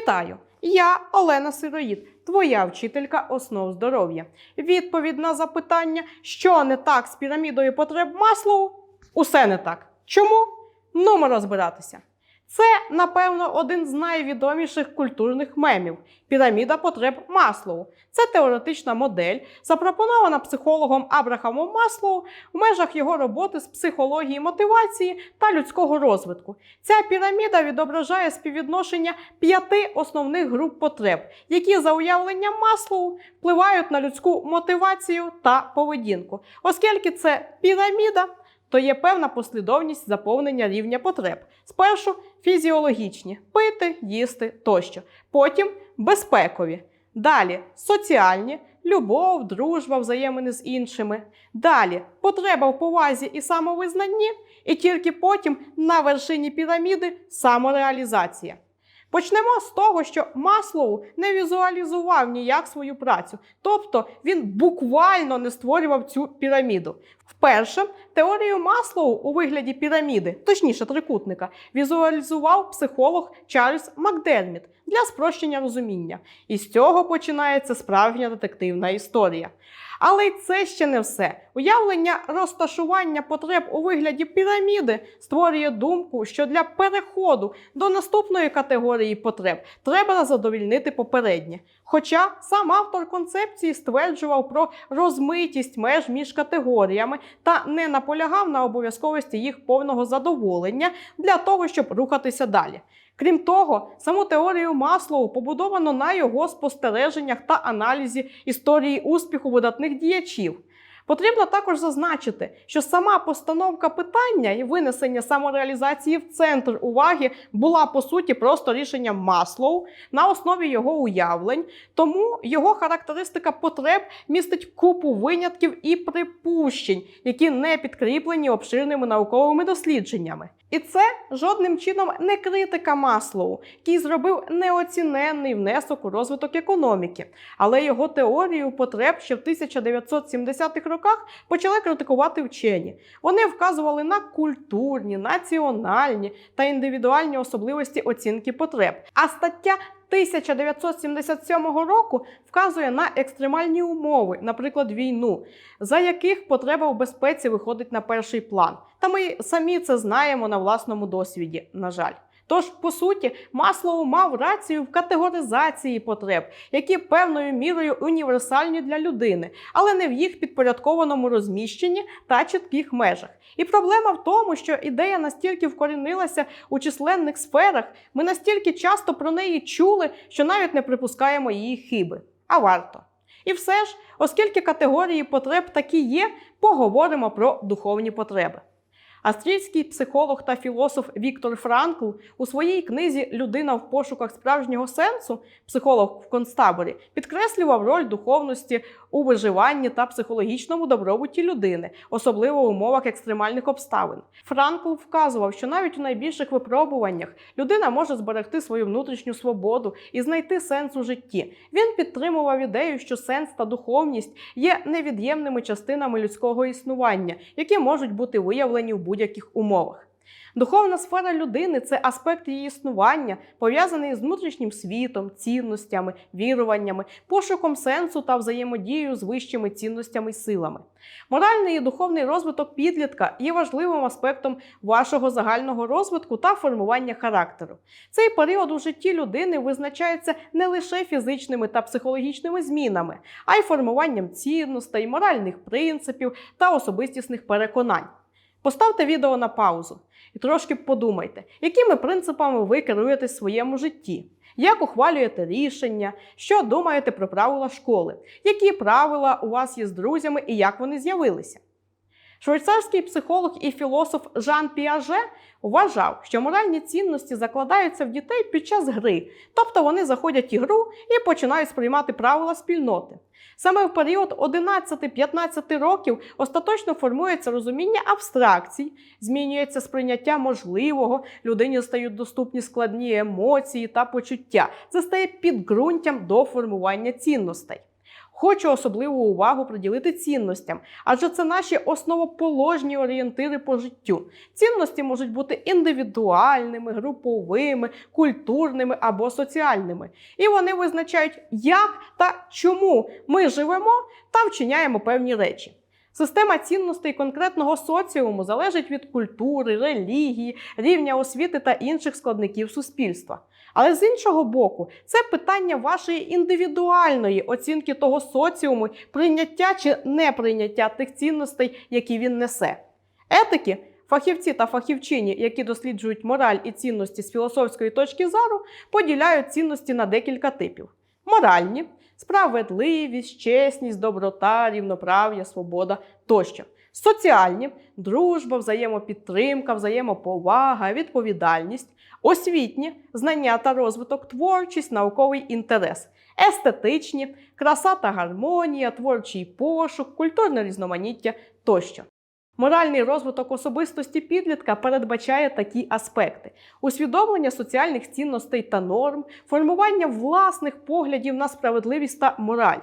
Вітаю! Я Олена Сироїд, твоя вчителька основ здоров'я. Відповідь на запитання, що не так з пірамідою потреб Маслоу? Усе не так. Чому? Ну ми розбиратися. Це, напевно, один з найвідоміших культурних мемів піраміда потреб Маслоу. Це теоретична модель, запропонована психологом Абрахамом Маслоу в межах його роботи з психології мотивації та людського розвитку. Ця піраміда відображає співвідношення п'яти основних груп потреб, які за уявленням Маслоу впливають на людську мотивацію та поведінку. Оскільки це піраміда, то є певна послідовність заповнення рівня потреб. Спершу фізіологічні пити, їсти тощо. Потім безпекові. Далі соціальні любов, дружба, взаємини з іншими. Далі потреба в повазі і самовизнанні, і тільки потім на вершині піраміди самореалізація. Почнемо з того, що Маслоу не візуалізував ніяк свою працю, тобто він буквально не створював цю піраміду. Вперше теорію Маслоу у вигляді піраміди, точніше трикутника, візуалізував психолог Чарльз Макдерміт для спрощення розуміння. І з цього починається справжня детективна історія. Але й це ще не все. Уявлення розташування потреб у вигляді піраміди створює думку, що для переходу до наступної категорії потреб треба задовільнити попереднє. Хоча сам автор концепції стверджував про розмитість меж між категоріями та не наполягав на обов'язковості їх повного задоволення для того, щоб рухатися далі. Крім того, саму теорію Маслоу побудовано на його спостереженнях та аналізі історії успіху видатних діячів. Потрібно також зазначити, що сама постановка питання і винесення самореалізації в центр уваги була по суті просто рішенням Маслоу на основі його уявлень, тому його характеристика потреб містить купу винятків і припущень, які не підкріплені обширними науковими дослідженнями. І це жодним чином не критика Маслоу, який зробив неоціненний внесок у розвиток економіки. Але його теорію потреб ще в 1970-х роках почали критикувати вчені. Вони вказували на культурні, національні та індивідуальні особливості оцінки потреб. А стаття 1977 року вказує на екстремальні умови, наприклад, війну, за яких потреба в безпеці виходить на перший план. Та ми самі це знаємо на власному досвіді, на жаль. Тож, по суті, Маслоу мав рацію в категоризації потреб, які певною мірою універсальні для людини, але не в їх підпорядкованому розміщенні та чітких межах. І проблема в тому, що ідея настільки вкорінилася у численних сферах, ми настільки часто про неї чули, що навіть не припускаємо її хиби. А варто. І все ж, оскільки категорії потреб такі є, поговоримо про духовні потреби. Австрійський психолог та філософ Віктор Франкл у своїй книзі Людина в пошуках справжнього сенсу, психолог в концтаборі, підкреслював роль духовності у виживанні та психологічному добробуті людини, особливо в умовах екстремальних обставин. Франкл вказував, що навіть у найбільших випробуваннях людина може зберегти свою внутрішню свободу і знайти сенс у житті. Він підтримував ідею, що сенс та духовність є невід'ємними частинами людського існування, які можуть бути виявлені в будь-яких умовах. Духовна сфера людини це аспект її існування, пов'язаний з внутрішнім світом, цінностями, віруваннями, пошуком сенсу та взаємодією з вищими цінностями й силами. Моральний і духовний розвиток підлітка є важливим аспектом вашого загального розвитку та формування характеру. Цей період у житті людини визначається не лише фізичними та психологічними змінами, а й формуванням цінностей, моральних принципів та особистісних переконань. Поставте відео на паузу і трошки подумайте, якими принципами ви керуєтесь в своєму житті, як ухвалюєте рішення, що думаєте про правила школи, які правила у вас є з друзями і як вони з'явилися. Швейцарський психолог і філософ Жан Піаже вважав, що моральні цінності закладаються в дітей під час гри, тобто вони заходять в ігру і починають сприймати правила спільноти. Саме в період 11-15 років остаточно формується розуміння абстракцій, змінюється сприйняття можливого, людині стають доступні складні емоції та почуття. Це стає підґрунтям до формування цінностей. Хочу особливу увагу приділити цінностям, адже це наші основоположні орієнтири по життю. Цінності можуть бути індивідуальними, груповими, культурними або соціальними. І вони визначають, як та чому ми живемо та вчиняємо певні речі. Система цінностей конкретного соціуму залежить від культури, релігії, рівня освіти та інших складників суспільства. Але з іншого боку, це питання вашої індивідуальної оцінки того соціуму, прийняття чи неприйняття тих цінностей, які він несе. Етики, фахівці та фахівчині, які досліджують мораль і цінності з філософської точки зору, поділяють цінності на декілька типів: моральні, справедливість, чесність, доброта, рівноправ'я, свобода тощо. Соціальні дружба, взаємопідтримка, взаємоповага, відповідальність, освітні знання та розвиток, творчість, науковий інтерес, естетичні, краса та гармонія, творчий пошук, культурне різноманіття тощо. Моральний розвиток особистості підлітка передбачає такі аспекти: усвідомлення соціальних цінностей та норм, формування власних поглядів на справедливість та мораль.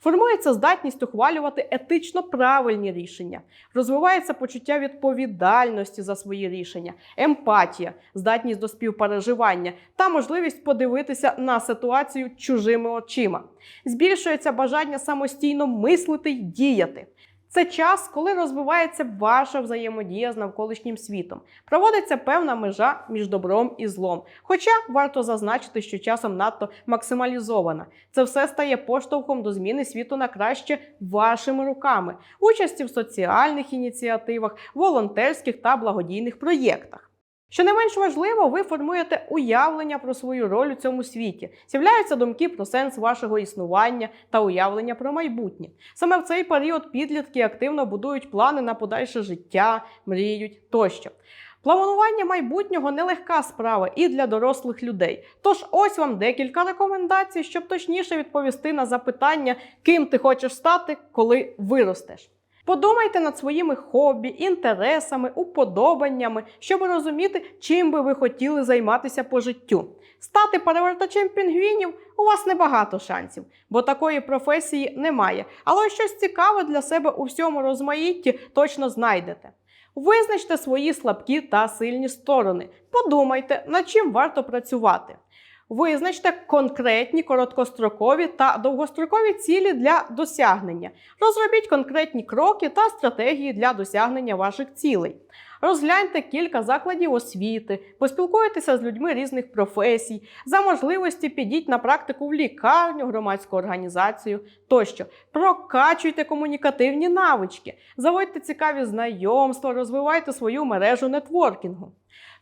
Формується здатність ухвалювати етично правильні рішення, розвивається почуття відповідальності за свої рішення, емпатія, здатність до співпереживання та можливість подивитися на ситуацію чужими очима. Збільшується бажання самостійно мислити й діяти. Це час, коли розвивається ваша взаємодія з навколишнім світом. Проводиться певна межа між добром і злом. Хоча варто зазначити, що часом надто максималізована. Це все стає поштовхом до зміни світу на краще вашими руками, участі в соціальних ініціативах, волонтерських та благодійних проєктах. Що не менш важливо, ви формуєте уявлення про свою роль у цьому світі, з'являються думки про сенс вашого існування та уявлення про майбутнє. Саме в цей період підлітки активно будують плани на подальше життя, мріють тощо. Планування майбутнього нелегка справа і для дорослих людей. Тож ось вам декілька рекомендацій, щоб точніше відповісти на запитання, ким ти хочеш стати, коли виростеш. Подумайте над своїми хобі, інтересами, уподобаннями, щоб розуміти, чим би ви хотіли займатися по життю. Стати перевертачем пінгвінів у вас небагато шансів, бо такої професії немає. Але щось цікаве для себе у всьому розмаїтті точно знайдете. Визначте свої слабкі та сильні сторони. Подумайте, над чим варто працювати. Визначте конкретні короткострокові та довгострокові цілі для досягнення. Розробіть конкретні кроки та стратегії для досягнення ваших цілей. Розгляньте кілька закладів освіти, поспілкуйтеся з людьми різних професій, за можливості підіть на практику в лікарню, громадську організацію тощо. Прокачуйте комунікативні навички, заводьте цікаві знайомства, розвивайте свою мережу нетворкінгу.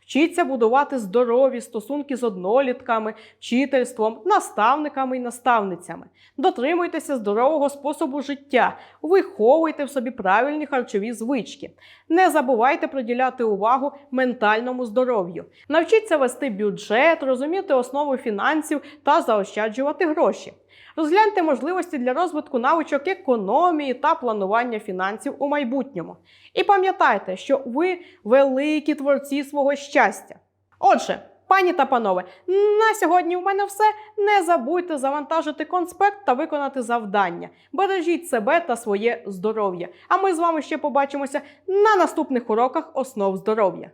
Вчіться будувати здорові стосунки з однолітками, вчительством, наставниками і наставницями. Дотримуйтеся здорового способу життя, виховуйте в собі правильні харчові звички. Не забувайте приділяти увагу ментальному здоров'ю. Навчіться вести бюджет, розуміти основу фінансів та заощаджувати гроші. Розгляньте можливості для розвитку навичок економії та планування фінансів у майбутньому. І пам'ятайте, що ви великі творці свого щастя. Отже, пані та панове, на сьогодні у мене все. Не забудьте завантажити конспект та виконати завдання. Бережіть себе та своє здоров'я. А ми з вами ще побачимося на наступних уроках основ здоров'я.